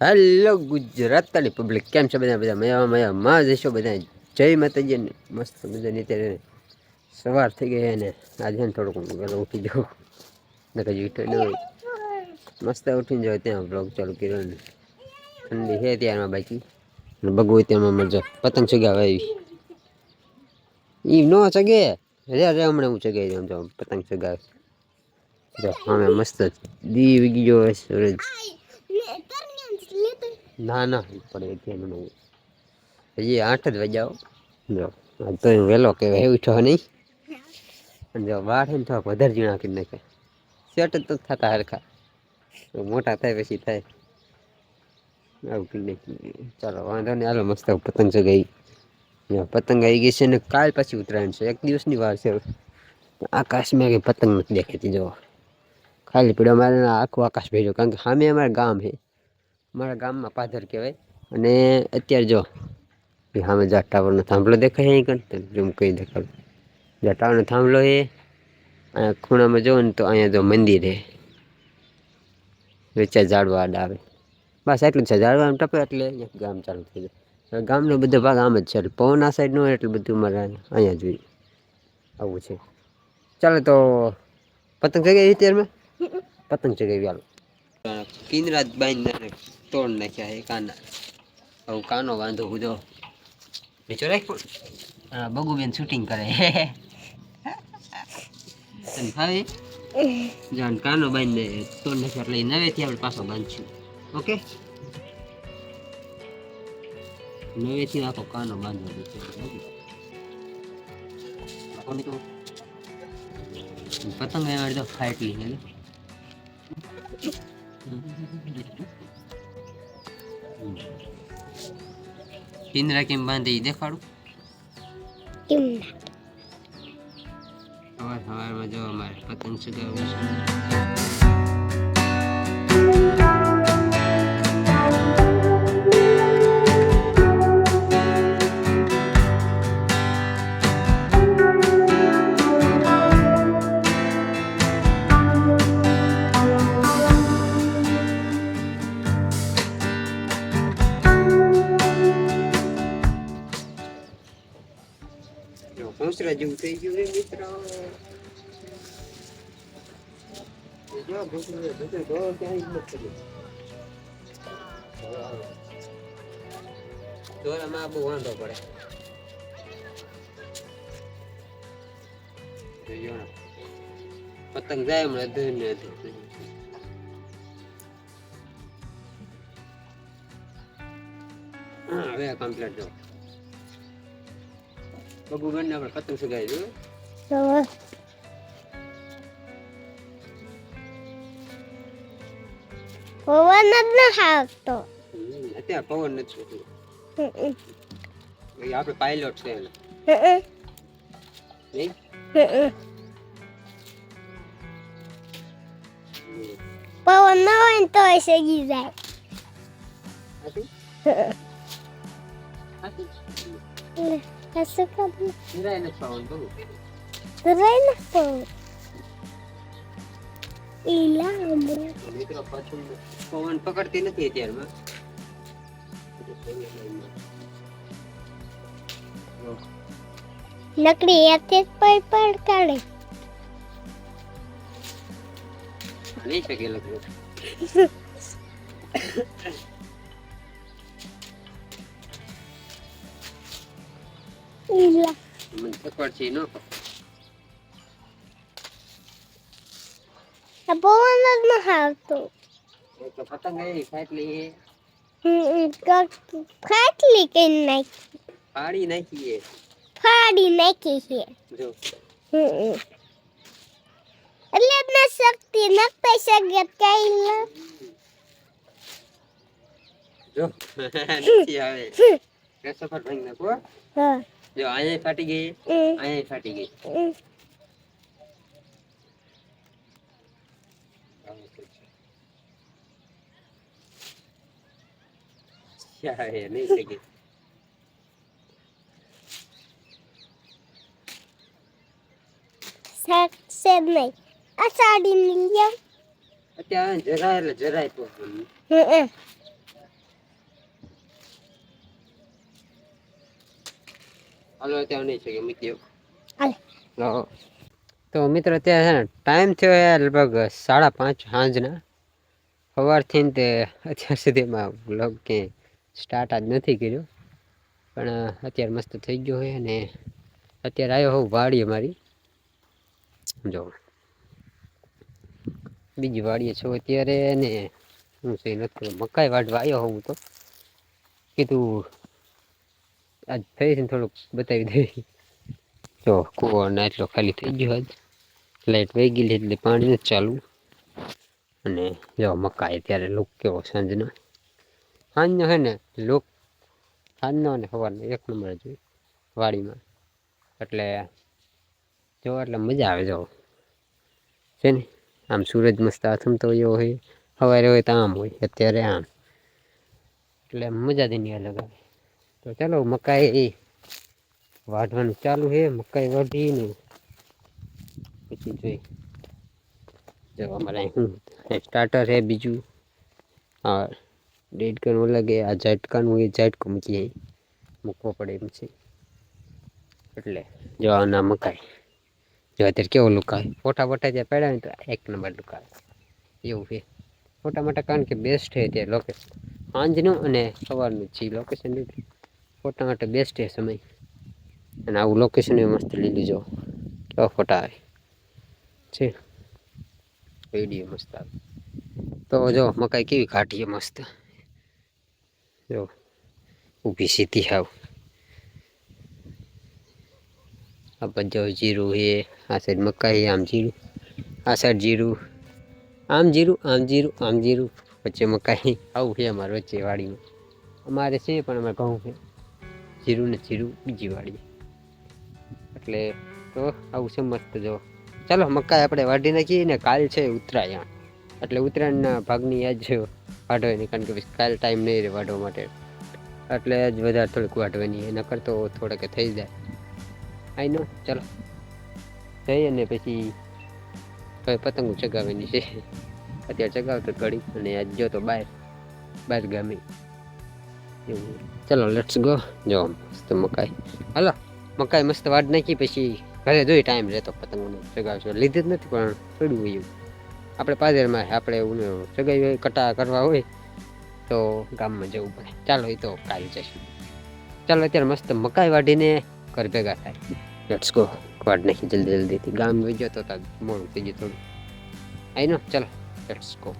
Hello ગુજરાતની public કેમ છે બધા? બધા મયા મયા માં જશો બધા. જય માતાજી મસ્ત મજાની અત્યારે સવાર થઈ ગઈ ને આજે ને થોડુંક પહેલાં ઉઠી જાઉં. નકર ઉઠે મસ્ત ઉઠીને જાઉં ત્યાં બ્લોગ ચાલુ કર્યો ને ઠંડી છે ત્યારમાં બાકી. ને બગવું ત્યાંમાં મજા, પતંગ ચગાવે એવી ઈ નો ચગે. રે રે હમણાં હું ચગાવી દઉં. જો પતંગ ચગાવે. જો અમે મસ્ત દી વીગી ગયો સૂરજ. ના ના પડે અત્યારે નહીં હજી આઠ જ વાગ્યા જો આજ તો હું વહેલો કહેવાય ઉઠ્યો નહીં. અને જો વાર છે ને થોડાક વધારે ઝીણા કરી નાખે. સેટ જ તો થતા હરખા. તો મોટા થાય પછી થાય. આવું કરી નાખી ચાલો વાંધો નહીં હાલો મસ્ત પતંગ ચગાઈ જો પતંગ આવી ગઈ છે ને કાલ પછી ઉત્તરાયણ છે. એક દિવસની વાર છે આકાશમાં કંઈ પતંગ નથી દેખાતી જો ખાલી પીડો મારે આખું આકાશ ભેજો. કારણ કે સામે અમારા ગામ છે. મારા ગામમાં પાદર કહેવાય. અને અત્યારે જો સામે જા ટાવરનો થાંભલો દેખાય અહીં કણ? કંઈ દેખાડું. જ્યાં ટાવરનો થાંભલો એ અહીંયા ખૂણામાં જો ને તો અહીંયા જો મંદિર હે. વેચા ઝાડવા આડા આવે. બસ એટલું છે. ઝાડવા ટપે એટલે ગામ ચાલુ થઈ જાય. ગામનો બધો ભાગ આમ જ છે. એટલે પવન આ સાઈડ ન હોય એટલે બધું મારે અહીંયા જોઈએ આવું છે. ચાલો તો, પતંગ ચગાવી અત્યારમાં? પતંગ ચગાવી, હાલો. કિનરાજ બાંધીને તોડ નાખ્યા એ કાના. આવું કાનો વાંધો ઉધો બીજો રાખ પણ. બગુબેન શૂટિંગ કરે. તને ફાવે? જાણ કાનો બાંધીને તોડ નાખ્યો એટલે નવેથી આપણે પાછો બાંધશું. ઓકે? નવેથી આખો કાનો બાંધો તો પતંગ એમાં તો ફાટલી પિંજરા કેમ બાંધી ઈ દેખાડું? સવાર સવારમાં જો અમારે પતંગ ચગાવવું છે. ભોંસરા જેવું થઈ ગયું રે મિત્રો જો ભોંસરું ભોંસરું તો ક્યાંય નથી થયું. દોરામાં બહુ વાંધો પડે. પતંગ જાય હમણાં ધૂળ ને ધૂળ. હા હવે કમ્પ્લીટ જો બબુ બેન આપણે પતંગ સગાઈ જો પવન જ ન હમ, અત્યારે પવન નથી. એ આપણે પાયલોટ છે એને. પવન ન હોય ને તોય સગી જાય? હાથી? જરાય નથી પવન બહુ. રહી ને પવન ઈલા હમણાં મિત્રો પાછું પવન પકડતી નથી અત્યારમાં લકડી એથી જ પડ પડ કાઢે નહીં શકે લગભગ ન આ પવન જ ન આવતો એક તો પતંગ એવી ફાટલી ફાટલી કઈ નાખી ફાડી નાખીએ ફાડી નાખી છે જો એટલે ન શક્તિ ન પૈસા ગયા કઈ જો નથી આવે કે સફર ભાઈ નાખો હા જો અહીંયા ફાટી ગઈ અહીંયા ફાટી ગઈ. અત્યારે જરાય એટલે જરાય તો હાલો ત્યાં નહીં છે કે મૂકી દો તો મિત્રો અત્યારે છે ને ટાઈમ થયો યાર લગભગ સાડા પાંચ સાંજના. સવારથી તે અત્યાર સુધીમાં બ્લોગ કે સ્ટાર્ટ આજ નથી કર્યો. પણ અત્યારે મસ્ત થઈ ગયો હોય અને અત્યારે આવ્યો હોઉં વાડી અમારી જો. બીજી વાડીએ છો અત્યારે ને હું છે નથી. મકાઈ વાટવા આવ્યો હોઉં તો. કીધું આજ છે થોડુંક બતાવી દઈ જો કૂવો ને એટલો ખાલી થઈ ગયો આજ. લાઇટ વહી ગયેલી એટલે પાણી નથી ચાલુ. અને જો મકાઈ અત્યારે લુક કેવો સાંજનો. સાંજનો છે ને લુક સાંજનો અને સવારનો એક નંબર જ હોય વાડીમાં. એટલે જો એટલે મજા આવે જો. છે ને? આમ સૂરજ મસ્ત આથમતો એવો હોય, સવારે હોય તો આમ હોય, અત્યારે આમ. એટલે મજા તેની અલગ આવે. તો ચાલો મકાઈ વાઢવાનું ચાલુ છે. મકાઈ વાઢીને પછી જોઈ. જો અમારે અહીં શું સ્ટાર્ટર છે બીજું. આ ડેડકાનું અલગ એ આ ઝટકાનું હોય ઝટકું મૂકીએ અહીં. મૂકવો પડે એમ છે. એટલે જો આના મકાઈ. જો અત્યારે કેવો લુક આવે. ફોટા ફોટા જે પડ્યા ને તો એક નંબર લુક આવે. એવું છે. ફોટા માટે કારણ કે બેસ્ટ છે ત્યાં લોકેશન સાંજનું અને સવારનું જે લોકેશન લીધું. ફોટા માટે બેસ્ટ છે સમય. અને આવું લોકેશન મસ્ત લીધું જો કેવા ફોટા આવે. છે. વીડિયો મસ્ત આવે. તો જો, મકાઈ કેવી કાઢીએ મસ્ત. જો, ઊભી સીધી હાવ. આ બધો જીરું હે આ સાઈડ મકાઈ આમ જીરું. આ સાઈડ જીરું. આમ જીરું આમ જીરું આમ જીરું. વચ્ચે મકાઈ. આવું છે અમારે વચ્ચે વાડીમાં. અમારે છે, પણ અમે ઘઉં છે. જીરું ને જીરું બીજી વાળીએ. એટલે તો આવું છે મસ્ત જો. ચાલો, મકાઈ આપણે વાઢી નાખીએ ને કાલ છે ઉત્તરાયણ. એટલે ઉત્તરાયણના ભાગની આજ વાઢવાની કારણ કે કાલ ટાઈમ નહીં રહે વાઢવા માટે. એટલે આજ વધારે થોડીક વાઢવાની એના કરતો થોડાક થઈ જાય. આઈ નો, ચાલો. જઈ અને પછી હવે પતંગો ચગાવવાની છે. અત્યારે ચગાવતો ઘડી અને આજ જો તો બહાર બહાર ગામે. એવું ચલો લેટ્સ ગો જો, મસ્ત મકાઈ. હાલો, મકાઈ મસ્ત વાડ નાખી, પછી ઘરે જોઈ ટાઈમ રહેતો પતંગોને ચગાવશો લીધી જ નથી, પણ પડ્યું એવું આપણે પાદરમાં આપણે એવું ચગાવી હોય, કટા કરવા હોય, તો ગામમાં જવું પડે. ચાલો એ તો કાલ જશું. ચાલો, અત્યારે મસ્ત મકાઈ વાઢીને ઘર ભેગા થાય. લેટ્સ ગો વાડ નાખી, જલ્દી, જલ્દીથી. ગામ ગયો તો મોડું થઈ ગયું થોડું. આઈ નો, ચાલો લેટ્સ ગો